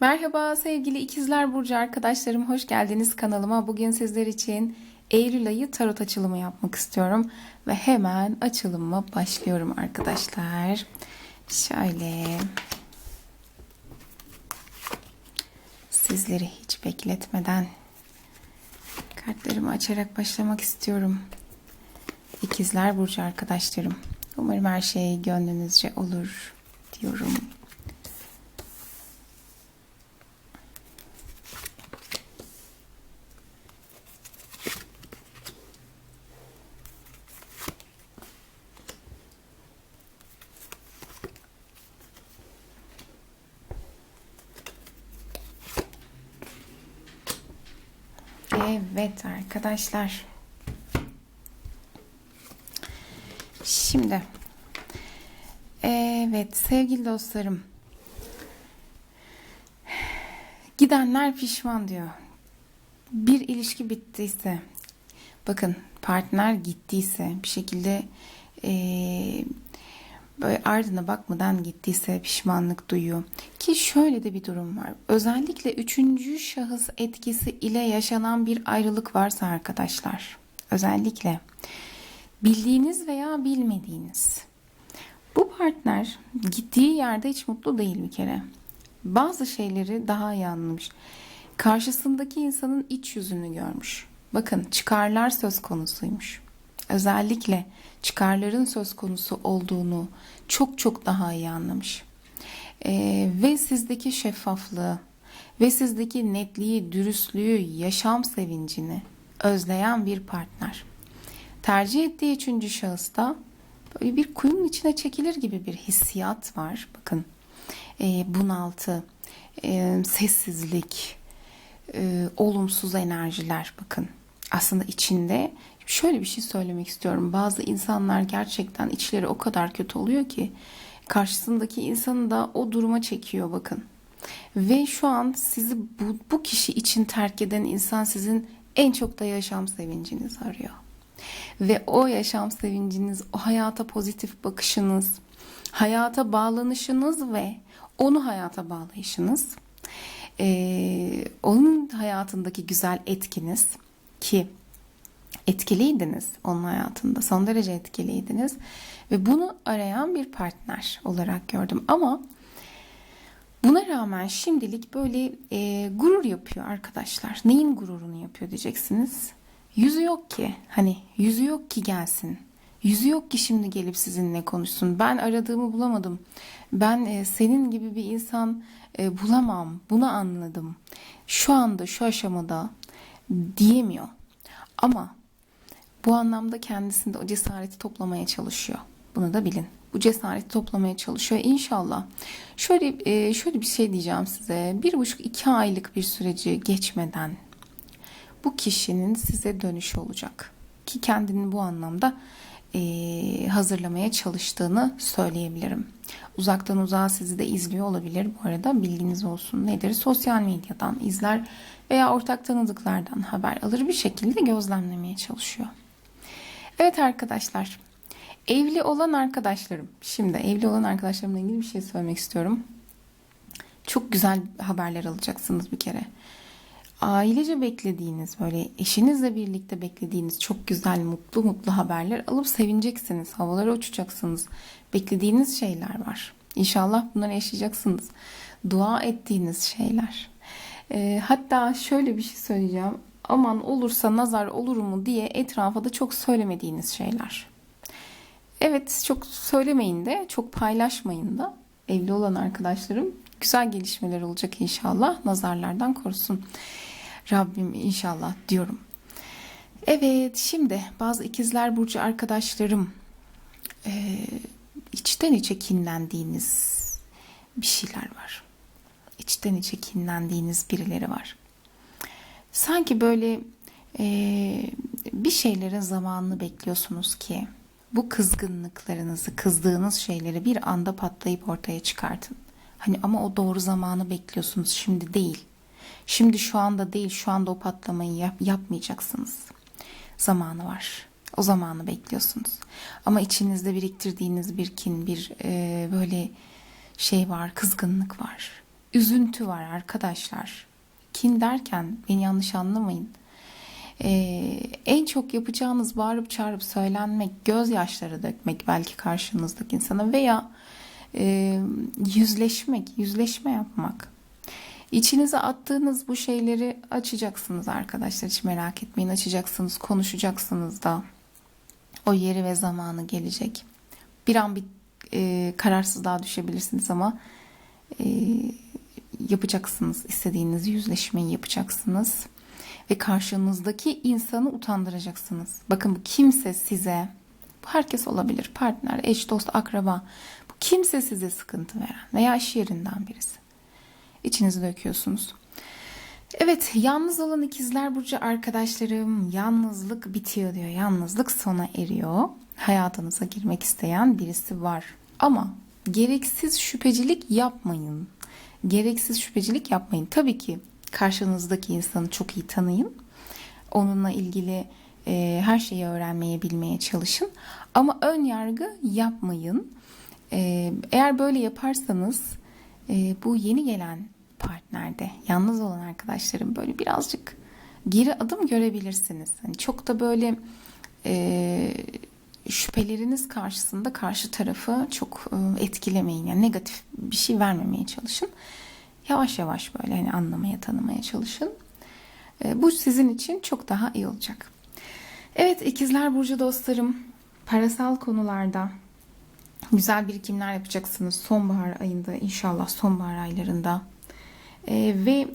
Merhaba sevgili ikizler burcu arkadaşlarım hoş geldiniz kanalıma. Bugün sizler için Eylül ayı tarot açılımı yapmak istiyorum ve hemen açılımıma başlıyorum arkadaşlar. Şöyle sizleri hiç bekletmeden kartlarımı açarak başlamak istiyorum. İkizler burcu arkadaşlarım. Umarım her şey gönlünüzce olur diyorum. Evet arkadaşlar. Şimdi evet sevgili dostlarım gidenler pişman diyor. Bir ilişki bittiyse bakın partner gittiyse bir şekilde eee böyle ardına bakmadan gittiyse pişmanlık duyuyor. Ki şöyle de bir durum var. Özellikle üçüncü şahıs etkisi ile yaşanan bir ayrılık varsa arkadaşlar. Özellikle bildiğiniz veya bilmediğiniz. Bu partner gittiği yerde hiç mutlu değil bir kere. Bazı şeyleri daha iyi anlamış. Karşısındaki insanın iç yüzünü görmüş. Bakın çıkarlar söz konusuymuş özellikle çıkarların söz konusu olduğunu çok çok daha iyi anlamış. Ee, ve sizdeki şeffaflığı ve sizdeki netliği, dürüstlüğü, yaşam sevincini özleyen bir partner. Tercih ettiği üçüncü şahısta böyle bir kuyunun içine çekilir gibi bir hissiyat var. Bakın e, bunaltı, e, sessizlik, e, olumsuz enerjiler bakın. Aslında içinde şöyle bir şey söylemek istiyorum. Bazı insanlar gerçekten içleri o kadar kötü oluyor ki karşısındaki insanı da o duruma çekiyor bakın. Ve şu an sizi bu, bu kişi için terk eden insan sizin en çok da yaşam sevincinizi arıyor. Ve o yaşam sevinciniz, o hayata pozitif bakışınız, hayata bağlanışınız ve onu hayata bağlayışınız, ee, onun hayatındaki güzel etkiniz ki etkiliydiniz onun hayatında. Son derece etkiliydiniz. Ve bunu arayan bir partner olarak gördüm. Ama buna rağmen şimdilik böyle e, gurur yapıyor arkadaşlar. Neyin gururunu yapıyor diyeceksiniz. Yüzü yok ki. Hani yüzü yok ki gelsin. Yüzü yok ki şimdi gelip sizinle konuşsun. Ben aradığımı bulamadım. Ben e, senin gibi bir insan e, bulamam. Bunu anladım. Şu anda şu aşamada diyemiyor. Ama bu anlamda kendisinde o cesareti toplamaya çalışıyor. Bunu da bilin. Bu cesareti toplamaya çalışıyor. İnşallah. Şöyle e, şöyle bir şey diyeceğim size. Bir buçuk iki aylık bir süreci geçmeden bu kişinin size dönüşü olacak. Ki kendini bu anlamda hazırlamaya çalıştığını söyleyebilirim. Uzaktan uzağa sizi de izliyor olabilir bu arada bilginiz olsun. Nedir? Sosyal medyadan izler veya ortak tanıdıklardan haber alır bir şekilde gözlemlemeye çalışıyor. Evet arkadaşlar. Evli olan arkadaşlarım. Şimdi evli olan arkadaşlarımla ilgili bir şey söylemek istiyorum. Çok güzel haberler alacaksınız bir kere. Ailece beklediğiniz böyle eşinizle birlikte beklediğiniz çok güzel mutlu mutlu haberler alıp sevineceksiniz. Havalara uçacaksınız. Beklediğiniz şeyler var. İnşallah bunları yaşayacaksınız. Dua ettiğiniz şeyler. E, hatta şöyle bir şey söyleyeceğim aman olursa nazar olur mu diye etrafa da çok söylemediğiniz şeyler. Evet çok söylemeyin de çok paylaşmayın da evli olan arkadaşlarım güzel gelişmeler olacak inşallah nazarlardan korusun. Rabbim inşallah diyorum. Evet şimdi bazı ikizler burcu arkadaşlarım e, içten içe kinlendiğiniz bir şeyler var. İçten içe kinlendiğiniz birileri var sanki böyle e, bir şeylerin zamanını bekliyorsunuz ki bu kızgınlıklarınızı, kızdığınız şeyleri bir anda patlayıp ortaya çıkartın. Hani ama o doğru zamanı bekliyorsunuz şimdi değil. Şimdi şu anda değil, şu anda o patlamayı yap, yapmayacaksınız. Zamanı var. O zamanı bekliyorsunuz. Ama içinizde biriktirdiğiniz bir kin, bir e, böyle şey var, kızgınlık var. üzüntü var arkadaşlar. Kin derken beni yanlış anlamayın. Ee, en çok yapacağınız bağırıp çağırıp söylenmek, gözyaşları dökmek belki karşınızdaki insana veya e, yüzleşmek, yüzleşme yapmak. İçinize attığınız bu şeyleri açacaksınız arkadaşlar. Hiç merak etmeyin açacaksınız, konuşacaksınız da. O yeri ve zamanı gelecek. Bir an bir e, kararsızlığa düşebilirsiniz ama e, yapacaksınız. istediğiniz yüzleşmeyi yapacaksınız. Ve karşınızdaki insanı utandıracaksınız. Bakın bu kimse size, bu herkes olabilir, partner, eş, dost, akraba. Bu kimse size sıkıntı veren veya iş yerinden birisi. İçinizi döküyorsunuz. Evet, yalnız olan ikizler burcu arkadaşlarım, yalnızlık bitiyor diyor. Yalnızlık sona eriyor. Hayatınıza girmek isteyen birisi var. Ama gereksiz şüphecilik yapmayın. Gereksiz şüphecilik yapmayın. Tabii ki karşınızdaki insanı çok iyi tanıyın. Onunla ilgili e, her şeyi öğrenmeye, bilmeye çalışın. Ama ön yargı yapmayın. E, eğer böyle yaparsanız e, bu yeni gelen partnerde yalnız olan arkadaşlarım böyle birazcık geri adım görebilirsiniz. Hani çok da böyle e, şüpheleriniz karşısında karşı tarafı çok e, etkilemeyin. Yani negatif bir şey vermemeye çalışın. Yavaş yavaş böyle hani anlamaya tanımaya çalışın. E, bu sizin için çok daha iyi olacak. Evet ikizler burcu dostlarım parasal konularda güzel birikimler yapacaksınız sonbahar ayında inşallah sonbahar aylarında Ee, ve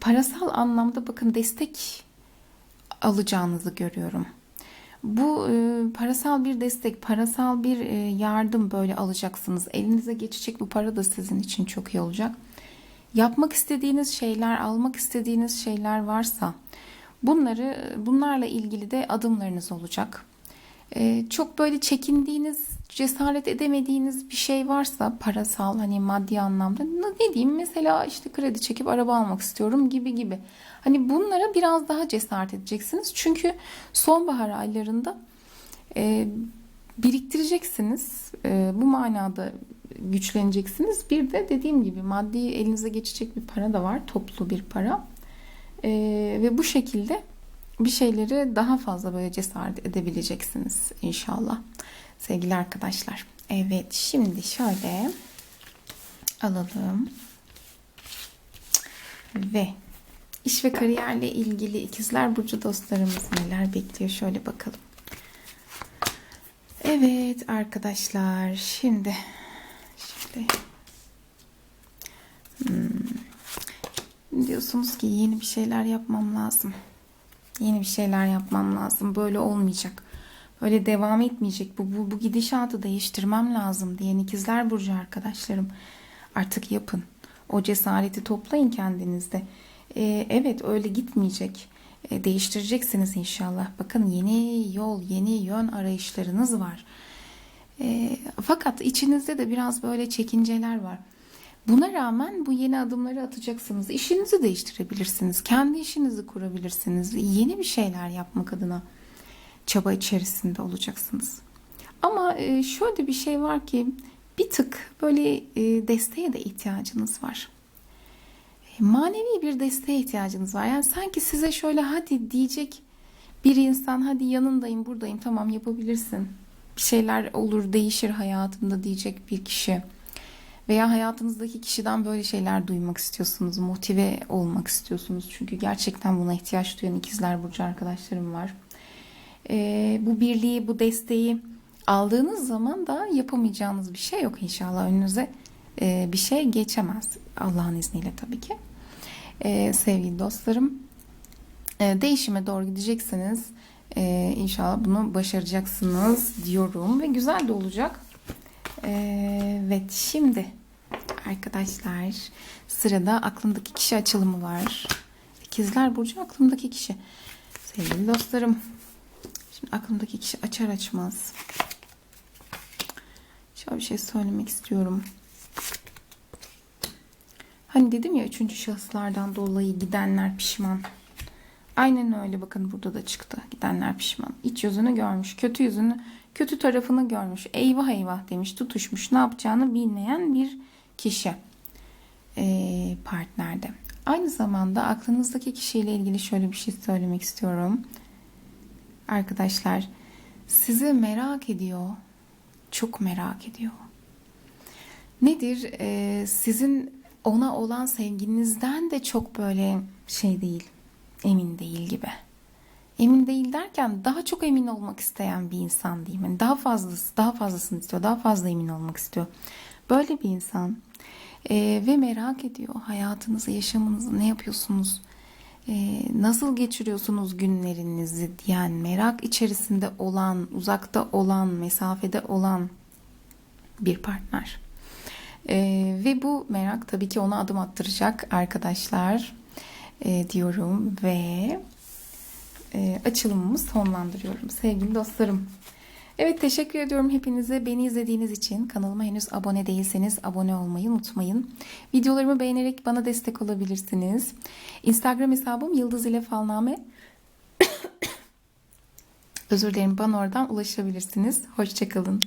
parasal anlamda bakın destek alacağınızı görüyorum. Bu e, parasal bir destek, parasal bir e, yardım böyle alacaksınız. Elinize geçecek bu para da sizin için çok iyi olacak. Yapmak istediğiniz şeyler, almak istediğiniz şeyler varsa bunları bunlarla ilgili de adımlarınız olacak. Ee, çok böyle çekindiğiniz, cesaret edemediğiniz bir şey varsa parasal hani maddi anlamda ne diyeyim mesela işte kredi çekip araba almak istiyorum gibi gibi. Hani bunlara biraz daha cesaret edeceksiniz. Çünkü sonbahar aylarında e, biriktireceksiniz. E, bu manada güçleneceksiniz. Bir de dediğim gibi maddi elinize geçecek bir para da var. Toplu bir para. E, ve bu şekilde bir şeyleri daha fazla böyle cesaret edebileceksiniz inşallah. Sevgili arkadaşlar. Evet şimdi şöyle alalım. Ve iş ve kariyerle ilgili ikizler burcu dostlarımız neler bekliyor şöyle bakalım. Evet arkadaşlar şimdi şimdi hmm, diyorsunuz ki yeni bir şeyler yapmam lazım. Yeni bir şeyler yapmam lazım. Böyle olmayacak. Böyle devam etmeyecek. Bu, bu, bu gidişatı değiştirmem lazım diyen ikizler burcu arkadaşlarım. Artık yapın. O cesareti toplayın kendinizde. Ee, evet öyle gitmeyecek. Ee, değiştireceksiniz inşallah. Bakın yeni yol, yeni yön arayışlarınız var. Ee, fakat içinizde de biraz böyle çekinceler var. Buna rağmen bu yeni adımları atacaksınız. İşinizi değiştirebilirsiniz. Kendi işinizi kurabilirsiniz. Yeni bir şeyler yapmak adına çaba içerisinde olacaksınız. Ama e, şöyle bir şey var ki bir tık böyle e, desteğe de ihtiyacınız var. E, manevi bir desteğe ihtiyacınız var. Yani sanki size şöyle hadi diyecek bir insan hadi yanındayım buradayım tamam yapabilirsin. Bir şeyler olur değişir hayatında diyecek bir kişi veya hayatınızdaki kişiden böyle şeyler duymak istiyorsunuz, motive olmak istiyorsunuz. Çünkü gerçekten buna ihtiyaç duyan ikizler burcu arkadaşlarım var. Ee, bu birliği, bu desteği aldığınız zaman da yapamayacağınız bir şey yok inşallah. Önünüze e, bir şey geçemez Allah'ın izniyle tabii ki. Ee, sevgili dostlarım, e, değişime doğru gideceksiniz. Ee, inşallah bunu başaracaksınız diyorum ve güzel de olacak. Evet şimdi arkadaşlar sırada aklımdaki kişi açılımı var. İkizler Burcu aklımdaki kişi. Sevgili dostlarım şimdi aklımdaki kişi açar açmaz. Şöyle bir şey söylemek istiyorum. Hani dedim ya üçüncü şahıslardan dolayı gidenler pişman. Aynen öyle bakın burada da çıktı. Gidenler pişman. İç yüzünü görmüş. Kötü yüzünü, kötü tarafını görmüş. Eyvah eyvah demiş. Tutuşmuş. Ne yapacağını bilmeyen bir kişi. e, partnerde. Aynı zamanda aklınızdaki kişiyle ilgili şöyle bir şey söylemek istiyorum. Arkadaşlar sizi merak ediyor. Çok merak ediyor. Nedir? Ee, sizin ona olan sevginizden de çok böyle şey değil, emin değil gibi. Emin değil derken daha çok emin olmak isteyen bir insan diyeyim. Yani daha fazlası, daha fazlasını istiyor, daha fazla emin olmak istiyor. Böyle bir insan Ee, ve merak ediyor hayatınızı, yaşamınızı, ne yapıyorsunuz, Ee, nasıl geçiriyorsunuz günlerinizi diyen merak içerisinde olan, uzakta olan, mesafede olan bir partner. Ee, ve bu merak tabii ki ona adım attıracak arkadaşlar ee, diyorum ve e, açılımımı sonlandırıyorum sevgili dostlarım. Evet teşekkür ediyorum hepinize beni izlediğiniz için. Kanalıma henüz abone değilseniz abone olmayı unutmayın. Videolarımı beğenerek bana destek olabilirsiniz. Instagram hesabım Yıldız ile Falname. Özür dilerim bana oradan ulaşabilirsiniz. Hoşçakalın.